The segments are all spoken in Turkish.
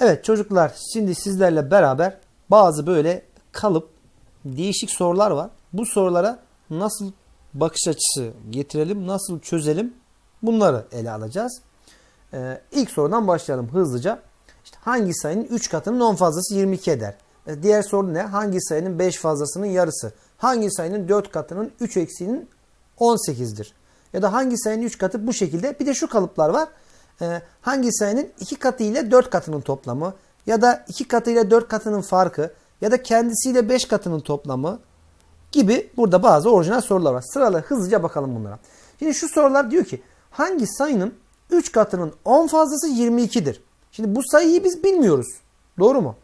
Evet çocuklar şimdi sizlerle beraber bazı böyle kalıp değişik sorular var. Bu sorulara nasıl bakış açısı getirelim, nasıl çözelim bunları ele alacağız. Ee, ilk sorudan başlayalım hızlıca. İşte hangi sayının 3 katının 10 fazlası 22 eder? Ee, Diğer soru ne? Hangi sayının 5 fazlasının yarısı? Hangi sayının 4 katının 3 eksiğinin 18'dir? Ya da hangi sayının 3 katı bu şekilde? Bir de şu kalıplar var. Ee, hangi sayının 2 katı ile 4 katının toplamı? Ya da 2 katı ile 4 katının farkı? Ya da kendisiyle 5 katının toplamı? Gibi burada bazı orijinal sorular var. Sıralı hızlıca bakalım bunlara. Şimdi şu sorular diyor ki hangi sayının 3 katının 10 fazlası 22'dir? Şimdi bu sayıyı biz bilmiyoruz. Doğru mu?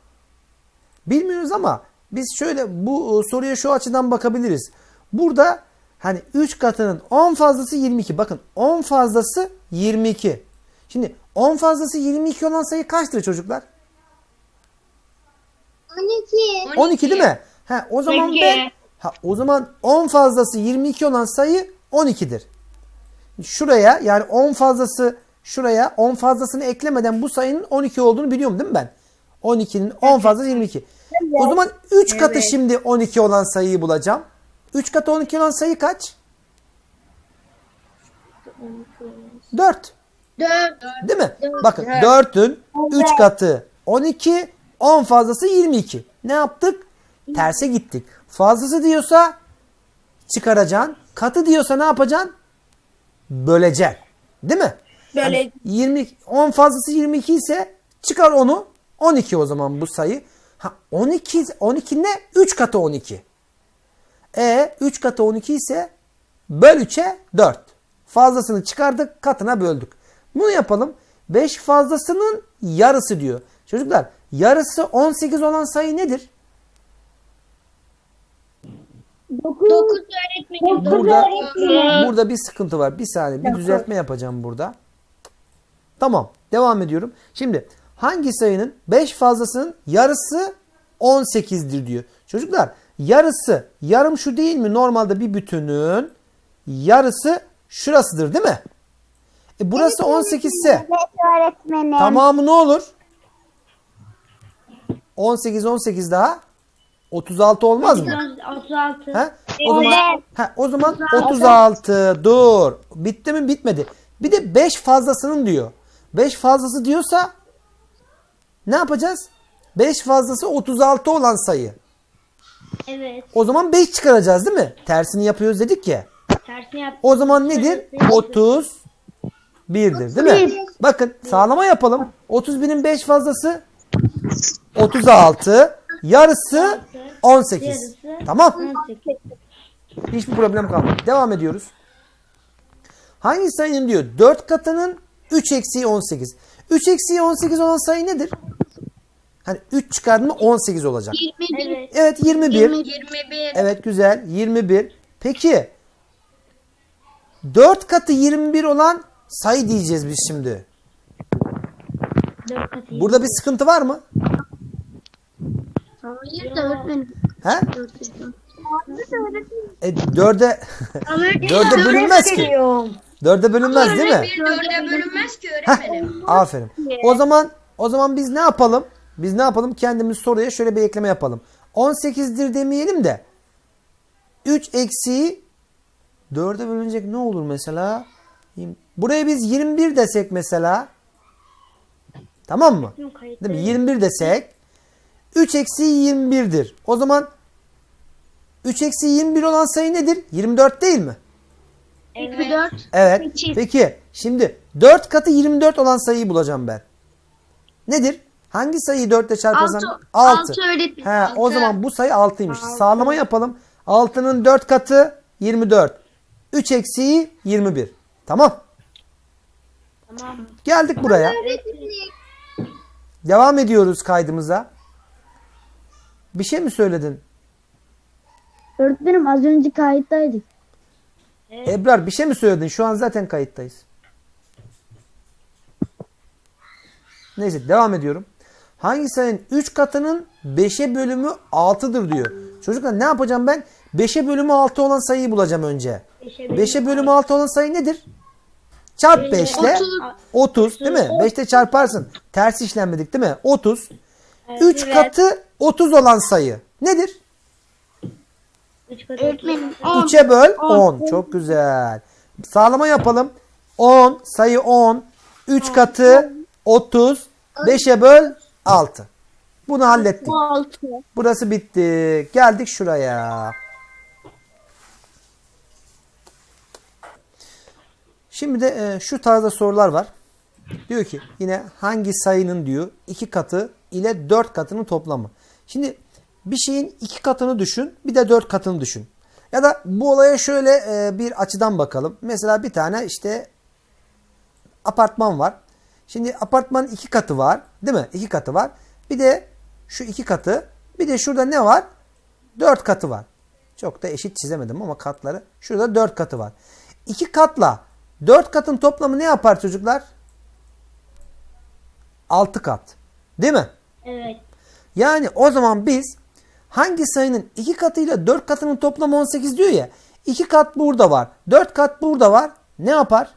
Bilmiyoruz ama biz şöyle bu e, soruya şu açıdan bakabiliriz. Burada hani 3 katının 10 fazlası 22. Bakın 10 fazlası 22. Şimdi 10 fazlası 22 olan sayı kaçtır çocuklar? 12. 12 değil mi? Ha, o zaman Peki. ben ha, o zaman 10 fazlası 22 olan sayı 12'dir. Şuraya yani 10 fazlası şuraya 10 fazlasını eklemeden bu sayının 12 olduğunu biliyorum değil mi ben? 12'nin 10 fazlası 22. O zaman 3 katı Evet. şimdi 12 olan sayıyı bulacağım. 3 katı 12 olan sayı kaç? 4. 4. Değil mi? Bakın 4'ün 3 katı 12, 10 fazlası 22. Ne yaptık? Terse gittik. Fazlası diyorsa çıkaracaksın. Katı diyorsa ne yapacaksın? Böleceksin. Değil mi? Böyle Hani 20 10 fazlası 22 ise çıkar onu 12 o zaman bu sayı. Ha 12 12 ne? 3 katı 12. E 3 katı 12 ise böl 3'e 4. Fazlasını çıkardık katına böldük. Bunu yapalım. 5 fazlasının yarısı diyor. Çocuklar yarısı 18 olan sayı nedir? 9. 9 öğretmenim. Burada burada bir sıkıntı var. Bir saniye bir düzeltme yapacağım burada. Tamam. Devam ediyorum. Şimdi hangi sayının 5 fazlasının yarısı 18'dir diyor. Çocuklar yarısı yarım şu değil mi? Normalde bir bütünün yarısı şurasıdır değil mi? E burası 18 ise Evet öğretmenim. tamamı ne olur? 18 18 daha 36 olmaz mı? 36. Ha? O zaman ha, o zaman 36 dur. Bitti mi? Bitmedi. Bir de 5 fazlasının diyor. 5 fazlası diyorsa ne yapacağız? 5 fazlası 36 olan sayı. Evet. O zaman 5 çıkaracağız değil mi? Tersini yapıyoruz dedik ya. Tersini yap. O zaman nedir? 31'dir değil mi? Bakın sağlama yapalım. 31'in 5 fazlası 36. Yarısı 18. Yarısı Tamam. 18. Hiçbir problem kalmadı. Devam ediyoruz. Hangi sayının diyor 4 katının 3 eksiği 18. 3 eksiği 18 olan sayı nedir? Hani 3 çıkardın mı 18 olacak. 21. Evet. Evet 21. 21. Evet güzel 21. Peki 4 katı 21 olan sayı diyeceğiz biz şimdi. 4 katı. Burada bir sıkıntı var mı? Hayır da öğretmenim. He? 4. E 4'e 4'e bölünmez ki. 4'e bölünmez değil mi? Dörde bölünmez ki Heh, öğretmenim. aferin. O zaman o zaman biz ne yapalım? Biz ne yapalım? Kendimiz soruya şöyle bir ekleme yapalım. 18'dir demeyelim de 3 eksiği 4'e bölünecek ne olur mesela? Buraya biz 21 desek mesela. Tamam mı? Değil mi? 21 desek 3 eksiği 21'dir. O zaman 3 eksiği 21 olan sayı nedir? 24 değil mi? Evet. 4. Evet. Peki şimdi 4 katı 24 olan sayıyı bulacağım ben. Nedir? Hangi sayıyı 4 ile çarparsam? 6. 6. 6 öğretmenim. He, o zaman bu sayı 6'ymış. Sağlama yapalım. 6'nın 4 katı 24. 3 eksiği 21. Tamam. Tamam. Geldik buraya. Devam ediyoruz kaydımıza. Bir şey mi söyledin? Öğretmenim az önce kayıttaydık. Ebrar bir şey mi söyledin? Şu an zaten kayıttayız. Neyse devam ediyorum. Hangi sayının 3 katının 5'e bölümü 6'dır diyor. Çocuklar ne yapacağım ben? 5'e bölümü 6 olan sayıyı bulacağım önce. 5'e bölümü 6 olan sayı nedir? Çarp 5 ile 30. 30 değil mi? 5'te çarparsın. Ters işlenmedik değil mi? 30. Evet, 3 evet. katı 30 olan sayı nedir? Üç katı. Öğretmenim 10. 3'e böl 10. Çok güzel. Sağlama yapalım. 10 sayı 10. 3 katı 30. 5'e böl 6. Bunu hallettik. 6. Burası bitti. Geldik şuraya. Şimdi de e, şu tarzda sorular var. Diyor ki yine hangi sayının diyor iki katı ile dört katının toplamı. Şimdi bir şeyin iki katını düşün bir de dört katını düşün. Ya da bu olaya şöyle e, bir açıdan bakalım. Mesela bir tane işte apartman var. Şimdi apartmanın iki katı var. Değil mi? İki katı var. Bir de şu iki katı. Bir de şurada ne var? Dört katı var. Çok da eşit çizemedim ama katları. Şurada dört katı var. İki katla dört katın toplamı ne yapar çocuklar? Altı kat. Değil mi? Evet. Yani o zaman biz hangi sayının iki katıyla dört katının toplamı 18 diyor ya. iki kat burada var. Dört kat burada var. Ne yapar?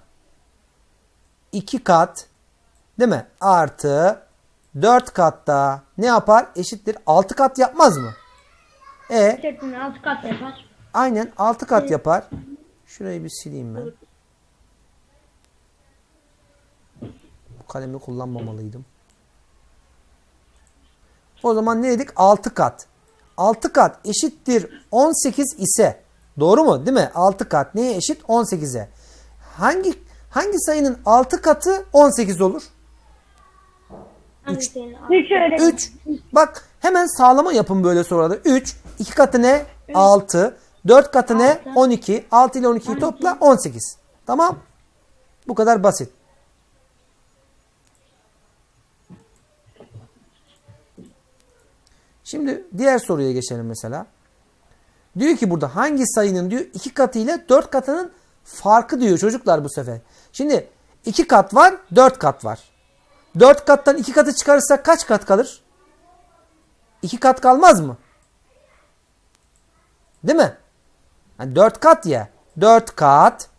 İki kat değil mi? Artı dört katta ne yapar? Eşittir. Altı kat yapmaz mı? E Sırtını altı kat yapar. aynen altı kat yapar. Şurayı bir sileyim ben. Kalemi kullanmamalıydım. O zaman ne dedik? 6 kat. 6 kat eşittir 18 ise doğru mu? Değil mi? 6 kat neye eşit? 18'e. Hangi hangi sayının 6 katı 18 olur? Üç. Üç öyle. 3. Bak hemen sağlama yapın böyle sorularda. 3. 2 katı ne? 6. 4 katı ne? Altı. 12. 6 ile 12'yi topla 18. Tamam? Bu kadar basit. Şimdi diğer soruya geçelim mesela. Diyor ki burada hangi sayının diyor 2 katı ile 4 katının farkı diyor çocuklar bu sefer. Şimdi 2 kat var 4 kat var. 4 kattan 2 katı çıkarırsak kaç kat kalır? 2 kat kalmaz mı? Değil mi? Yani 4 kat ya. 4 kat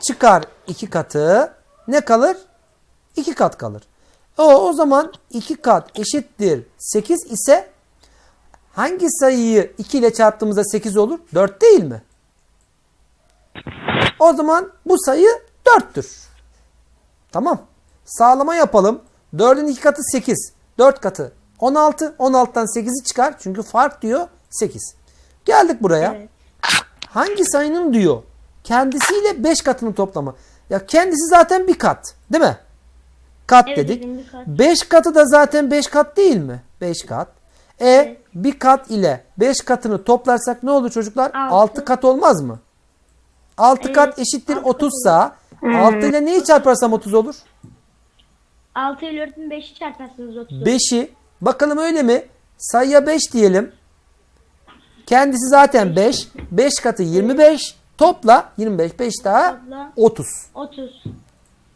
çıkar 2 katı ne kalır? 2 kat kalır. O, o zaman 2 kat eşittir 8 ise hangi sayıyı 2 ile çarptığımızda 8 olur? 4 değil mi? O zaman bu sayı 4'tür. Tamam. Sağlama yapalım. 4'ün 2 katı 8. 4 katı 16. 16'dan 8'i çıkar. Çünkü fark diyor 8. Geldik buraya. Evet. Hangi sayının diyor kendisiyle 5 katının toplamı. Ya kendisi zaten bir kat. Değil mi? Kat Evet, dedik. bizim bir kat. 5 katı da zaten 5 kat değil mi? 5 kat. E Evet. bir kat ile 5 katını toplarsak ne olur çocuklar? Altı. 6 kat olmaz mı? 6 Evet, kat eşittir altı kat 30 sa 6 ile neyi çarparsam 30 olur? 6 ile 4'ün 5'i çarparsınız 30. 5'i bakalım öyle mi? Sayıya 5 diyelim. Kendisi zaten 5. 5 katı 25. Topla 25 5 daha Topla. 30. 30.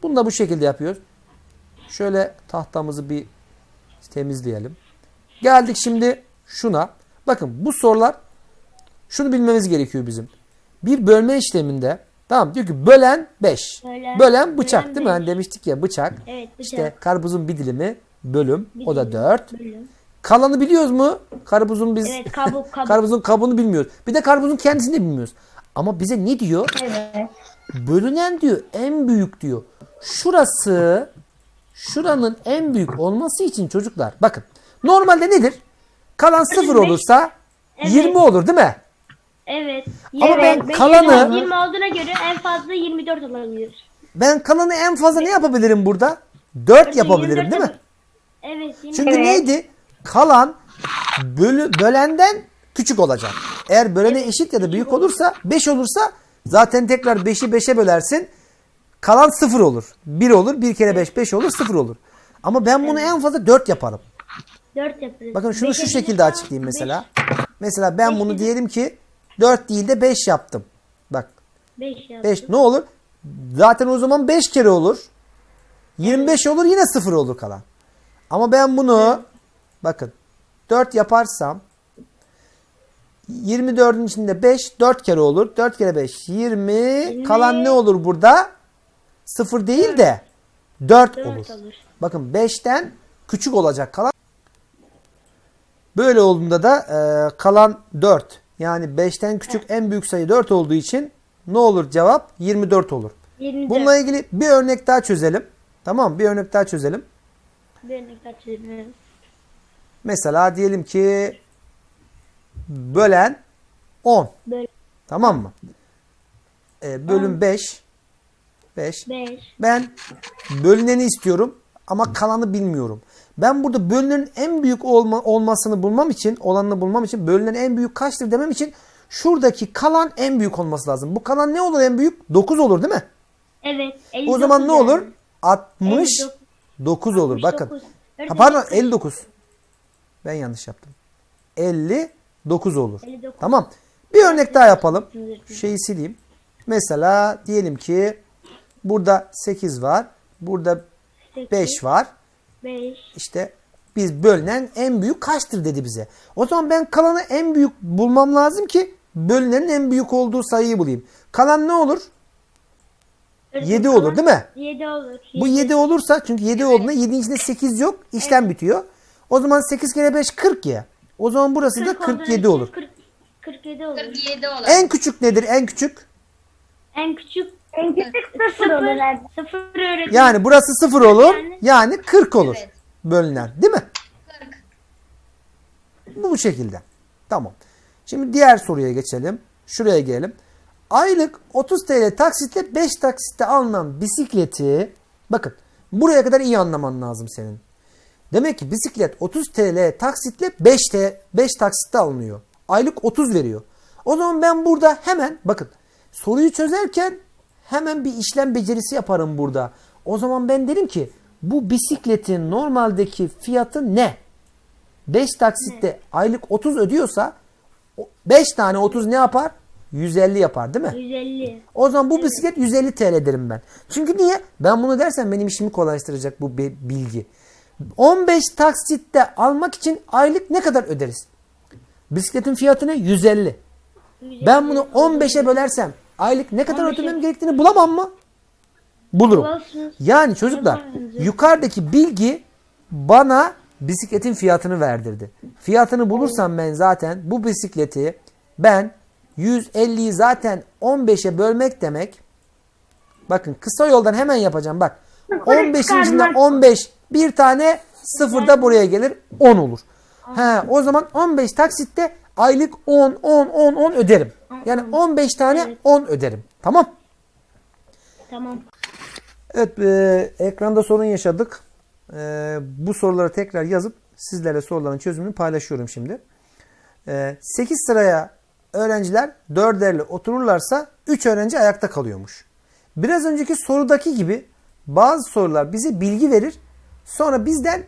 Bunu da bu şekilde yapıyoruz. Şöyle tahtamızı bir temizleyelim. Geldik şimdi şuna. Bakın bu sorular şunu bilmemiz gerekiyor bizim. Bir bölme işleminde tamam diyor ki bölen 5. Bölen- Bölen bıçak bölen değil mi? Hani demiştik ya bıçak. Evet, bıçak. İşte karpuzun bir dilimi bölüm. Bir o da dilim, 4. bölüm. Kalanı biliyoruz mu? Karpuzun biz Evet, kabuk, kabuk. karpuzun kabuğunu bilmiyoruz. Bir de karpuzun kendisini de bilmiyoruz. Ama bize ne diyor? Evet. Bölünen diyor en büyük diyor. Şurası şuranın en büyük olması için çocuklar bakın. Normalde nedir? Kalan sıfır beş- olursa Evet. 20 olur değil mi? Evet. Ama ben Beş- kalanı- 20 olduğuna göre en fazla 24 olabilir. Ben kalanı en fazla ne yapabilirim burada? 4 yapabilirim 24 değil mi? Evet. 20 Çünkü neydi? Kalan bölü, bölenden küçük olacak. Eğer bölene eşit ya da büyük olursa 5 olursa zaten tekrar 5'i 5'e bölersin. Kalan 0 olur. 1 olur. 1 kere 5 5 olur 0 olur. Ama ben bunu en fazla 4 yaparım. 4 yaparız. Bakın şunu şu şekilde açıklayayım beş- mesela. Mesela ben bunu diyelim ki 4 değil de 5 yaptım. Bak Beş yap. 5 ne olur? Zaten o zaman 5 kere olur. 25 olur yine 0 olur kalan. Ama ben bunu bakın 4 yaparsam 24'ün içinde 5 4 kere olur. 4 kere 5 20. Kalan ne olur burada? 0 değil de 4 Dört olur. olur. Bakın 5'ten küçük olacak kalan. Böyle olduğunda da e, kalan 4. Yani 5'ten küçük en büyük sayı 4 olduğu için ne olur cevap? 24 olur. 24. Bununla ilgili bir örnek daha çözelim. Tamam? Bir örnek daha çözelim. Bir örnek daha çizelim. Mesela diyelim ki bölen 10. Böyle Tamam mı? E, bölüm 5. 5. 5. Ben bölüneni istiyorum ama kalanı bilmiyorum. Ben burada bölünenin en büyük olma, olmasını bulmam için, olanını bulmam için, bölünen en büyük kaçtır demem için şuradaki kalan en büyük olması lazım. Bu kalan ne olur en büyük? 9 olur değil mi? Evet. O 59 zaman ne olur? 69 olur. Bakın. 69. Ha, pardon 59. Ben yanlış yaptım. 59 olur. 59. Tamam. Bir örnek daha yapalım. Şeyi sileyim. Mesela diyelim ki burada 8 var. Burada 5 var. 5. İşte biz bölünen en büyük kaçtır dedi bize. O zaman ben kalanı en büyük bulmam lazım ki bölünenin en büyük olduğu sayıyı bulayım. Kalan ne olur? 7 olur değil mi? 7 olur. Bu 7 olursa çünkü 7 olduğunda 7'nin içinde 8 yok. işlem bitiyor. O zaman 8 kere 5 40 ya. O zaman burası da 47 olur. 40, 47 olur. 47 olur. En küçük nedir? En küçük. En küçük 0 olur. 0 öğretmen. Yani burası 0 olur. Yani- Yani 40 olur. Evet. Bölünen. Değil mi? 40. Bu bu şekilde. Tamam. Şimdi diğer soruya geçelim. Şuraya gelelim. Aylık 30 TL taksitle 5 taksitte alınan bisikleti bakın buraya kadar iyi anlaman lazım senin. Demek ki bisiklet 30 TL taksitle 5 T 5 taksitte alınıyor. Aylık 30 veriyor. O zaman ben burada hemen bakın soruyu çözerken hemen bir işlem becerisi yaparım burada. O zaman ben derim ki bu bisikletin normaldeki fiyatı ne? 5 taksitte aylık 30 ödüyorsa 5 tane 30 ne yapar? 150 yapar değil mi? 150. O zaman bu bisiklet 150 TL derim ben. Çünkü niye? Ben bunu dersem benim işimi kolaylaştıracak bu bi- bilgi. 15 taksitte almak için aylık ne kadar öderiz? Bisikletin fiyatı ne? 150. Ben bunu 15'e bölersem aylık ne kadar 15'e ödemem gerektiğini bulamam mı? Bulurum. Yani çocuklar yukarıdaki bilgi bana bisikletin fiyatını verdirdi. Fiyatını bulursam ben zaten bu bisikleti ben 150'yi zaten 15'e bölmek demek. Bakın kısa yoldan hemen yapacağım bak. 15'incinden 15 bir tane sıfır da buraya gelir 10 olur. He, o zaman 15 taksitte aylık 10 10 10 10 öderim. Yani 15 tane 10 öderim. Tamam? Tamam. Evet e, ekranda sorun yaşadık. E, bu soruları tekrar yazıp sizlerle soruların çözümünü paylaşıyorum şimdi. E, 8 sıraya öğrenciler dörderli otururlarsa 3 öğrenci ayakta kalıyormuş. Biraz önceki sorudaki gibi bazı sorular bize bilgi verir. Sonra bizden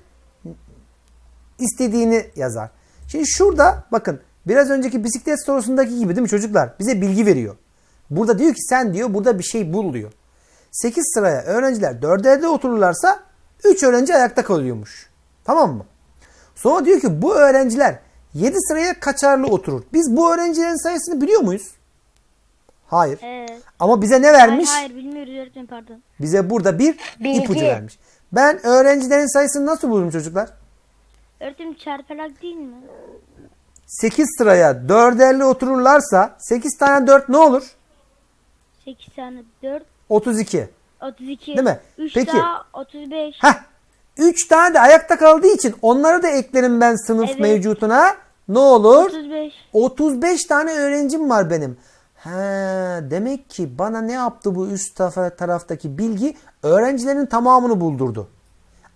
istediğini yazar. Şimdi şurada bakın biraz önceki bisiklet sorusundaki gibi değil mi çocuklar? Bize bilgi veriyor. Burada diyor ki sen diyor burada bir şey bul diyor. 8 sıraya öğrenciler dörderde otururlarsa 3 öğrenci ayakta kalıyormuş. Tamam mı? Sonra diyor ki bu öğrenciler 7 sıraya kaçarlı oturur. Biz bu öğrencilerin sayısını biliyor muyuz? Hayır. Evet. Ama bize ne vermiş? Hayır, hayır bilmiyoruz öğretmenim pardon. Bize burada bir Bilgi. ipucu vermiş. Ben öğrencilerin sayısını nasıl bulurum çocuklar? Öğretmenim çarpalak değil mi? 8 sıraya dörderli otururlarsa 8 tane 4 ne olur? 8 tane 4 32. 32. Değil mi? 3 Peki. daha 35. Heh. 3 tane de ayakta kaldığı için onları da eklerim ben sınıf Evet. mevcutuna. Ne olur? 35. 35 tane öğrencim var benim. He, demek ki bana ne yaptı bu üst taraftaki bilgi? Öğrencilerin tamamını buldurdu.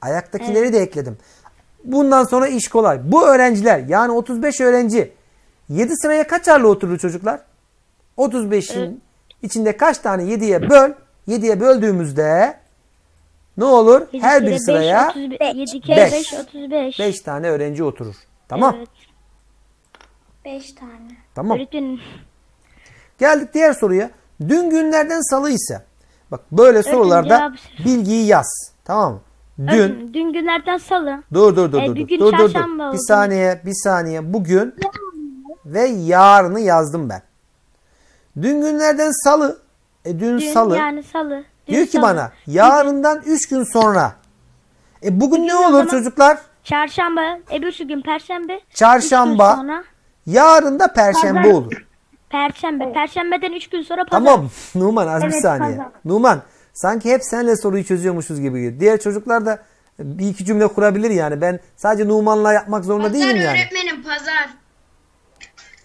Ayaktakileri de ekledim. Bundan sonra iş kolay. Bu öğrenciler yani 35 öğrenci 7 sıraya kaçarlı oturur çocuklar? 35'in içinde kaç tane 7'ye böl? 7'ye böldüğümüzde ne olur? Yedi Her bir sıraya otuz be- 7 kere Beş. 5 35. 5 tane öğrenci oturur. Tamam? Evet. 5 tane. Tamam. Öğretmenim. Geldik diğer soruya. Dün günlerden salı ise bak böyle sorularda bilgiyi yaz. Tamam mı? Dün dün günlerden salı. dur dur dur E, dur. bugün dur dur dur. çarşamba Bir saniye, bir saniye. Bugün ve yarını yazdım ben. Dün günlerden salı. E dün, Dün salı. yani salı. Diyor ki Dün bana yarından 3 gün sonra. E bugün ne olur çocuklar? Çarşamba, öbürsü gün perşembe. üç gün Çarşamba. sonra Yarın da perşembe olur. perşembe. Perşembeden 3 gün sonra pazar. Tamam Numan az bir Evet, saniye. pazar. Numan sanki hep senle soruyu çözüyormuşuz gibi. Diğer çocuklar da bir iki cümle kurabilir yani. Ben sadece Numan'la yapmak zorunda Pazar değilim yani. öğretmenim pazar.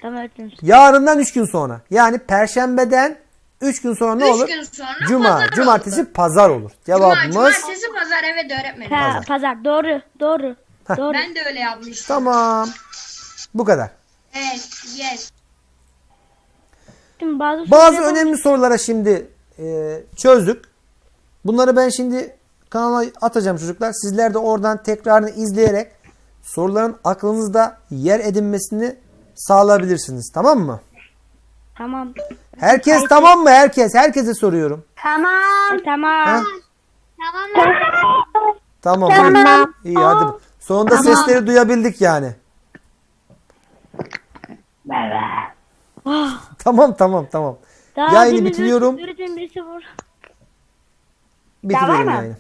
Tamam öğretmenim. Yarından 3 gün sonra. Yani perşembeden 3 gün sonra ne Üç olur? gün sonra Cuma, pazar cumartesi, oldu. pazar olur. Cuma, Cevabımız cumartesi pazar evet öğretmenim. Ha, pazar. Doğru. Doğru. Doğru. Ben de öyle yapmıştım. tamam. Bu kadar. Evet, yes. Şimdi bazı Bazı önemli sorulara şimdi e, çözdük. Bunları ben şimdi kanala atacağım çocuklar. Sizler de oradan tekrarını izleyerek soruların aklınızda yer edinmesini sağlayabilirsiniz. Tamam mı? Tamam. Herkes tamam mı? Herkes. Herkese soruyorum. Tamam. Tamam. Ha? Tamam. Tamam. Tamam. buyurun. İyi hadi. Sonunda sesleri duyabildik yani. Tamam tamam tamam. Daha Yayını bitiriyorum. Birisi vur. Bitiriyorum mı? yayını.